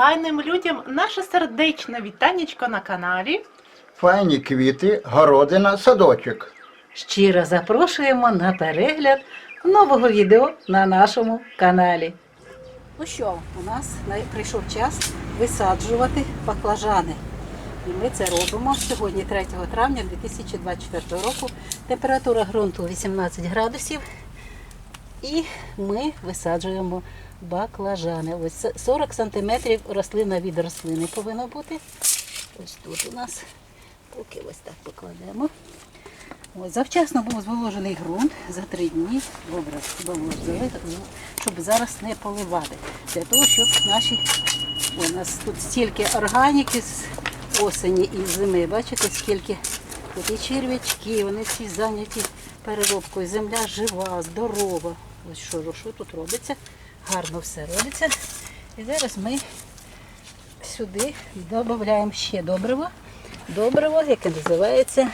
файним людям наше сердечне вітанечко на каналі. Файні квіти, городина, садочок. Щиро запрошуємо на перегляд нового відео на нашому каналі. Ну що, у нас прийшов час висаджувати баклажани. І ми це робимо сьогодні, 3 травня 2024 року. Температура ґрунту 18 градусів. І ми висаджуємо баклажани. Ось 40 сантиметрів рослина від рослини повинна бути. Ось тут у нас. Поки ось так покладемо. Ось, завчасно був зволожений ґрунт за три дні. Добре, зволожили, щоб зараз не поливати. Для того, щоб наші. У нас тут стільки органіки з осені і зими. Бачите, скільки тут і черв'ячки, вони всі зайняті переробкою. Земля жива, здорова. Ось що, що тут робиться. Гарно все робиться. І зараз ми сюди додаємо ще добриво. Добриво, яке називається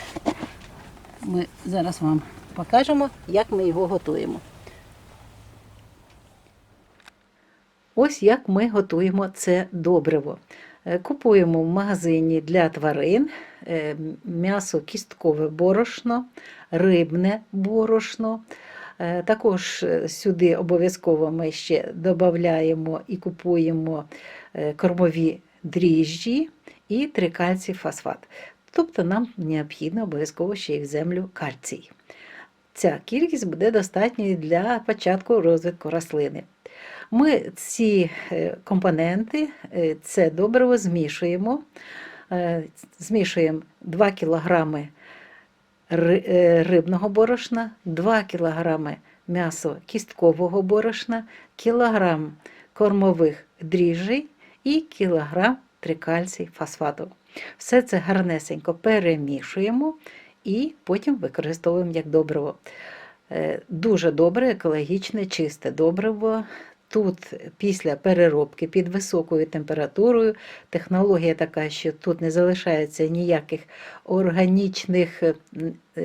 ми зараз вам покажемо, як ми його готуємо. Ось як ми готуємо це добриво. Е, Купуємо в магазині для тварин е, м'ясо кісткове борошно, рибне борошно. Е, Також е, сюди обов'язково ми ще додаємо і купуємо е, кормові дріжджі і трикальцій фосфат. Тобто нам необхідно обов'язково ще й в землю кальцій. Ця кількість буде достатньою для початку розвитку рослини. Ми ці компоненти, це добриво змішуємо. Змішуємо 2 кг рибного борошна, 2 кг м'ясо кісткового борошна, кілограм кормових дріжджей і кілограм трикальцій фосфату. Все це гарнесенько перемішуємо і потім використовуємо як добриво. Е, Дуже добре, екологічне, чисте добриво. Тут після переробки під високою температурою. Технологія така, що тут не залишається ніяких органічних, е,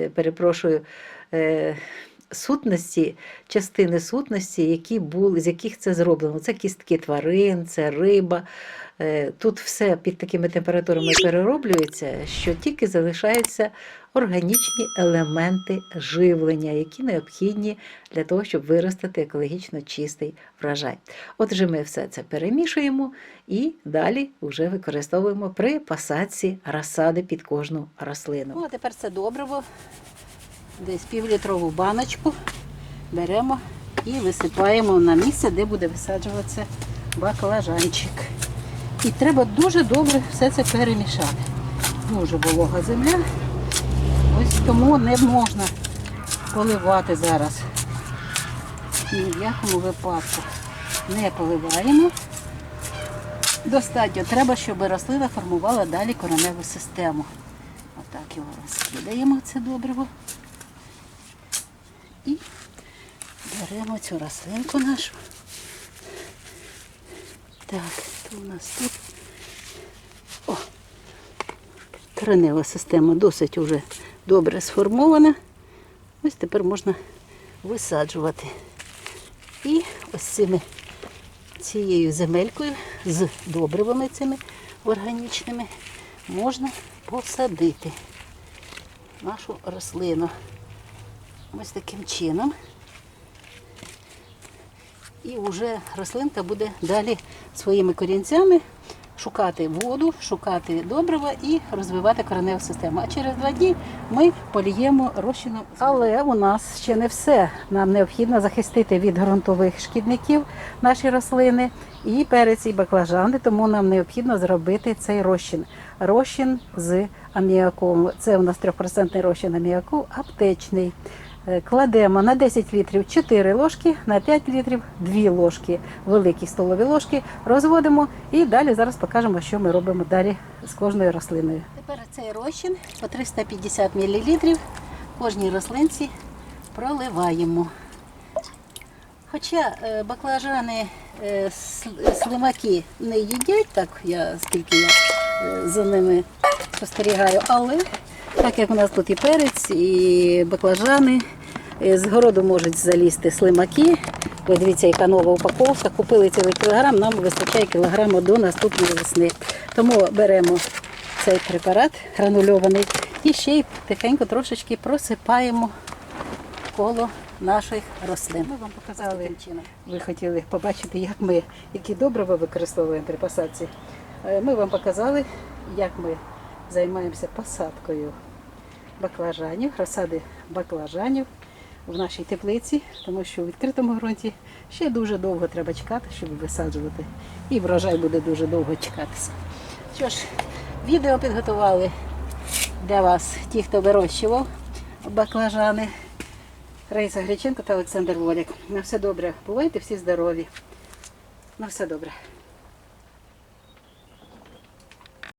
перепрошую, е, сутності, частини сутності, які були, з яких це зроблено. Це кістки тварин, це риба. Е, Тут все під такими температурами перероблюється, що тільки залишаються органічні елементи живлення, які необхідні для того, щоб виростити екологічно чистий врожай. Отже, ми все це перемішуємо і далі вже використовуємо при посадці розсади під кожну рослину. Ну, а тепер це добриво, десь півлітрову баночку беремо і висипаємо на місце, де буде висаджуватися баклажанчик. І треба дуже добре все це перемішати. Дуже волога земля. Ось тому не можна поливати зараз. Ні в якому випадку не поливаємо. Достатньо треба, щоб рослина формувала далі кореневу систему. Отак його розкидаємо, це добриво. І беремо цю рослинку нашу. Так, то у нас тут. О, коренева система досить уже добре сформована. Ось тепер можна висаджувати. І ось цими, цією земелькою з добривами цими органічними можна посадити нашу рослину. Ось таким чином. І вже рослинка буде далі своїми корінцями шукати воду, шукати добрива і розвивати кореневу систему. А через два дні ми поліємо розчином. Але у нас ще не все. Нам необхідно захистити від ґрунтових шкідників наші рослини і перець, і баклажани, тому нам необхідно зробити цей розчин. Розчин з аміаком. Це у нас 3% розчин аміаку, аптечний. Е, Кладемо на 10 літрів 4 ложки, на 5 літрів 2 ложки, великі столові ложки, розводимо і далі зараз покажемо, що ми робимо далі з кожною рослиною. Тепер цей розчин по 350 мл кожній рослинці проливаємо. Хоча е, баклажани е, сл- слимаки не їдять, так я скільки я за ними спостерігаю, але так як у нас тут і перець, і баклажани, з городу можуть залізти слимаки, Ось дивіться, яка нова упаковка. Купили цілий кілограм, нам вистачає кілограма до наступної весни. Тому беремо цей препарат гранульований і ще й тихенько трошечки просипаємо коло наших рослин. Ми вам показали, ви хотіли побачити, як ми, які добрива використовуємо при посадці. Е, Ми вам показали, як ми займаємося посадкою баклажанів, розсади баклажанів в нашій теплиці, тому що у відкритому ґрунті ще дуже довго треба чекати, щоб висаджувати. І врожай буде дуже довго чекатися. Що ж, відео підготували для вас ті, хто вирощував баклажани. Раїса Греченко та Олександр Воляк. На все добре. Бувайте всі здорові. На все добре.